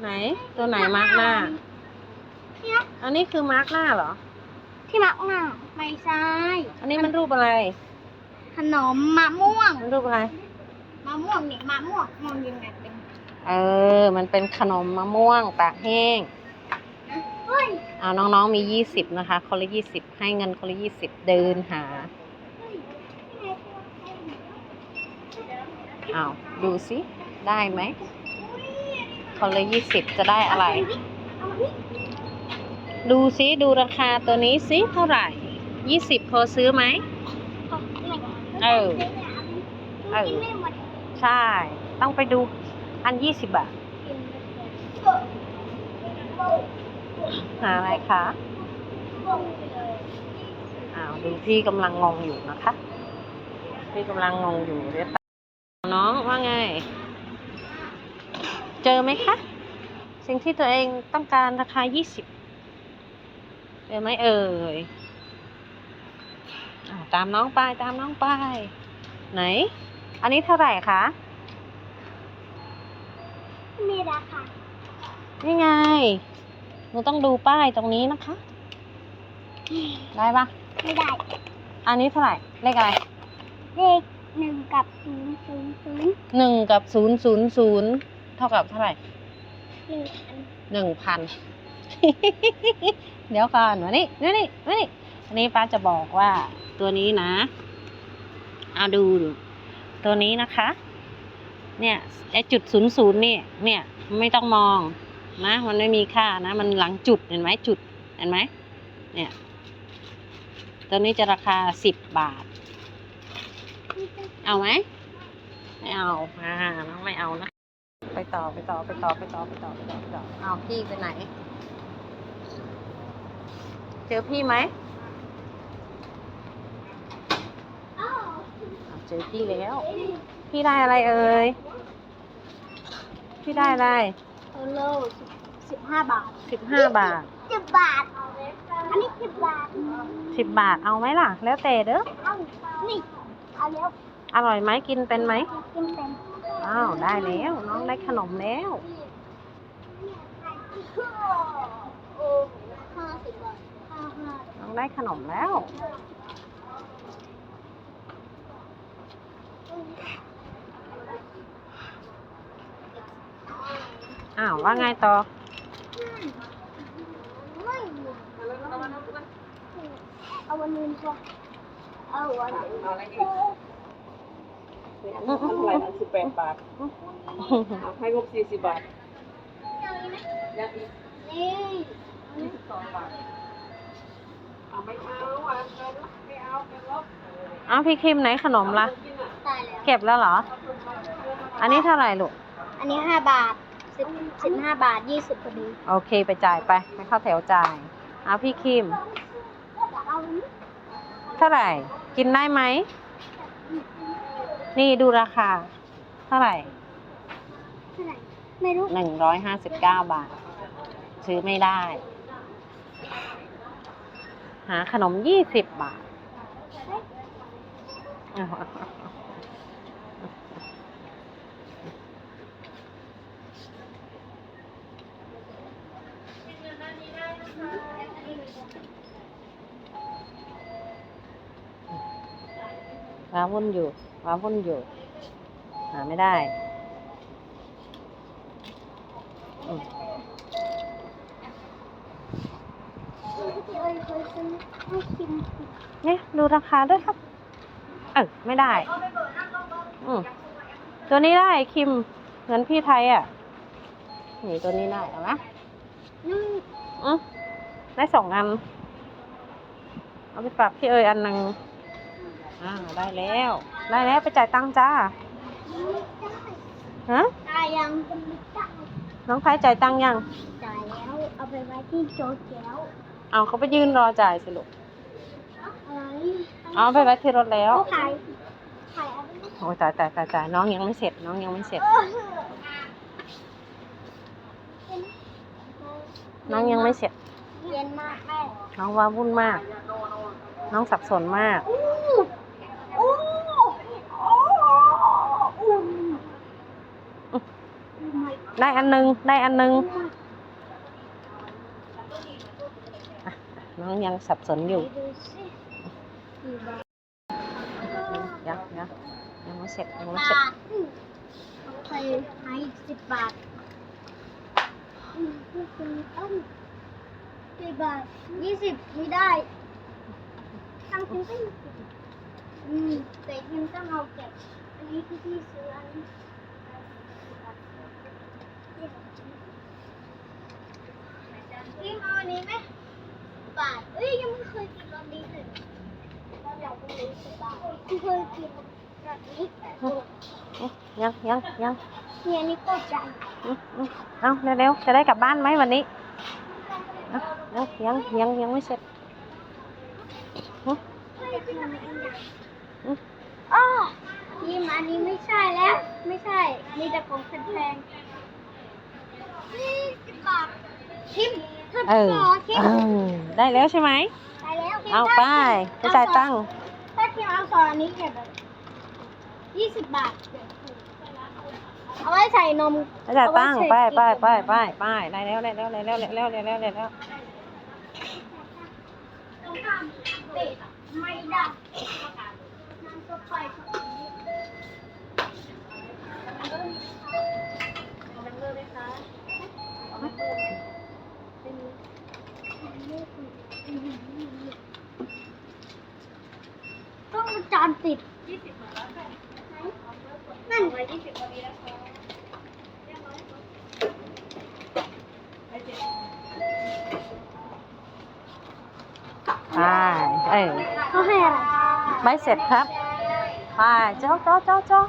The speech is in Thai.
ไหนตัวไหนมาร์กหน้า เนี่ยอันนี้คือมาร์กหน้าเหรอ ที่มักหน้าไม่ใช่อันนี้มันรูปอะไร ขนมมะม่วงมันรูปอะไร มะม่วงนี่มะม่วงมองยังไงเป็นเออ มันเป็นขนมมะม่วงตากแห้ง เฮ้ยเอาน้องๆมียี่สิบนะคะ คนละยี่สิบให้เงินคนละยี่สิบเดินหาเอาดูสิ ได้ไหม คนละยี่สิบจะได้อะไรเอามานี่ดูสิดูราคาตัวนี้สิเท่าไหร่ยี่สิบพอซื้อไหมเอาไม่เออเออกินไม่หมดใช่ ต้องไปดูอันยี่สิบบาทกินไม่หมดหาอะไรคะอ้าวดูพี่กำลังงงอยู่นะคะ พี่กำลังงงอยู่เดี๋ยวตามน้องว่าไง เจอไหมคะ สิ่งที่ตัวเองต้องการราคายี่สิบเจอไหมเอ่ยอ้าวตามน้องไปตามน้องไป ไหน อันนี้เท่าไหร่คะมีราคานี่ไงหนูต้องดูป้ายตรงนี้นะคะ ได้ปะไม่ได้ อันนี้เท่าไหร่ เลขอะไร เลขหนึ่งกับศูนย์ศูนย์ศูนย์หนึ่งกับศูนย์ศูนย์ศูนย์เท่ากับเท่าไหร่หนึ่งอันหนึ่งพันเดี๋ยวก่อนมานี่มานี่มานี่อันนี้ป้าจะบอกว่าตัวนี้นะเอาดูดู ตัวนี้นะคะ เนี่ยไอจุดศูนย์ศูนย์เนี่ยเนี่ย ไม่ต้องมองนะมันไม่มีค่านะ มันหลังจุดเห็นไหมจุดเห็นไหมเนี่ย ตัวนี้จะราคาสิบบาท เอาไหมไม่เอาอ่าน้องไม่เอานะไป ต่อไปต่อไปต่อไปต่อไปต่อไปต่อไปต่อเอาพี่ไปไหน เจอพี่ไหมอ้าวอ้าวเจอพี่แล้ว พี่ได้อะไรเอ่ย พี่ได้อะไรโอโลสิบห้าบาทสิบห้าบาทสิบบาท อันนี้สิบบาทสิบบาทเอาไหมล่ะ แล้วแต่เด้อ เอา นี่ เอาแล้ว อร่อยไหมกินเป็นไหมกินเป็นอ้าวได้แล้วน้องได้ขนมแล้วโอ้ห้าสิบบาทห้าห้าน้องได้ขนมแล้วอ้าวว่าไงต่อไม่เอาวันนี้พอเอาวันนี้พอ เนี่ยเท่าไหร่นะสิบแปดบาทเอาให้งบสี่สิบบาทยังอีกนี่ยี่สิบสองบาทเอาไม่เอาอะไม่เอาไม่ลบอ้าวพี่คิมไหนขนมล่ะกินอะตายแล้วเก็บแล้วเหรอ อันนี้เท่าไหร่ลูก อันนี้ห้าบาทสิบสิบห้าบาทยี่สิบพอดี โอเคไปจ่ายไปไปเข้าแถวจ่ายเอาพี่คิมจะเอาอันนี้เท่าไหร่ กินได้ไหม นี่ดูราคา เท่าไหร่เท่าไหร่ไม่รู้หนึ่งร้อยห้าสิบเก้าบาท ซื้อไม่ได้ หาขนมยี่สิบบาทเอาเอาเอาว้าวุ่นอยู่ ว้าวุ่นอยู่ หาไม่ได้เนี่ยดูราคาด้วยครับ เออไม่ได้ อืตัวนี้ได้คิมเหมือนพี่ไทยอะ นี่ตัวนี้ได้เอาไหมอืมได้สองอัน เอาไปฝากพี่เอ๋ยอันหนึ่ง อ่าได้แล้ว ได้แล้วไปจ่ายตังค์จ้าฮะตายยังเป็นไม่ได้น้องไทยจ่ายตังค์ยัง จ่ายแล้ว เอาไปไว้ที่โจ๊กแก้วเอาเขาไปยืนรอจ่ายสิลูกอะไรเอาไปไว้ที่รถแล้วเขาขายขายอะไรโอ้ยตายตายตายตายน้องยังไม่เสร็จ น้องยังไม่เสร็จ น้องยังไม่เสร็จ เย็นมากแม่น้องว้าวุ่นมาก น้องสับสนมาก อู้อู้โอ้อุ่น Oh my god ได้อันหนึง ได้อันหนึงอะน้องยังสับสนอยู่ยังยังยังไม่เสร็จยังไม่เสร็จทอืมของใครหายสิบบาทอืมพวกคุณต้องสิบบาทยี่สิบไม่ได้ตังค์คุณก็อืมแต่คุณต้องเอาเก็บอันนี้คือที่ซื้ออันนี้พี่เอาอันนี้ไหมบาทเอ้ยยังไม่เคยกินรสนี้เลยเราอยากกินสิบบาทไม่ เคยกินแบบนี้ยังยังยังเนี่ยนี่ก็ใจอืมอืมเอาเร็วๆจะได้กลับบ้านไหมวันนี้เอาเร็วยังยังยังไม่เสร็จอ๋อยิมอันนี้ไม่ใช่แล้ว ไม่ใช่ มีแต่ของแพงๆนี่สิบบาททิมเธอเออขอทิมเออได้แล้วใช่ไหมไปแล้ว เอาไปไปจ่ายตังค์ ถ้าทิมเอาสองอันนี้เก็บแบบยี่สิบบาท เอาไว้ใส่นมไปจ่ายตังค์ไปไปไปไปไปได้แล้วได้แล้วได้แล้วได้แล้วได้แล้วได้แล้ว ไม่ได้นั่นก็ไปฝั่งนี้ ต้องจานติดนั่นไว้ยี่สิบวันนี้นะคะไปเออเขาให้อะไรไม่เสร็จครับไปเจ้าเจ้าเจ้าเจ้า